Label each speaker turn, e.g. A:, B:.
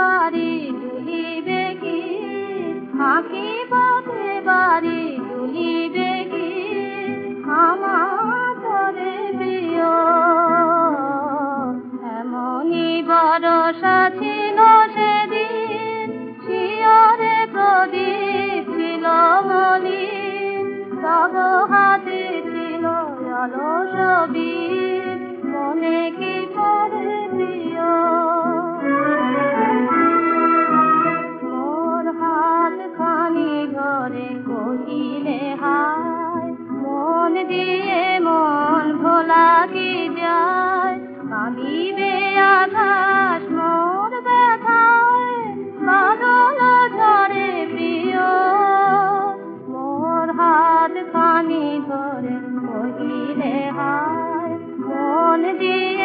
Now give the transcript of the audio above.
A: বাড়ি তুলিবে কি? আঁকি পথে বাড়ি তুলিবে কি? আমার প্রিয়, এমনই বরষা ছিল সেদিন। শিয়রে প্রদীপ ছিল মনি তব হাতে ছিল আলো ছবি মনে কি কি যায়। কাঁদিবে আকাশ মোর ব্যথায় বাদল ঝরে প্রিয়। মোর হাত খানি ধরে কহিলে, হায়, মন দিয়ে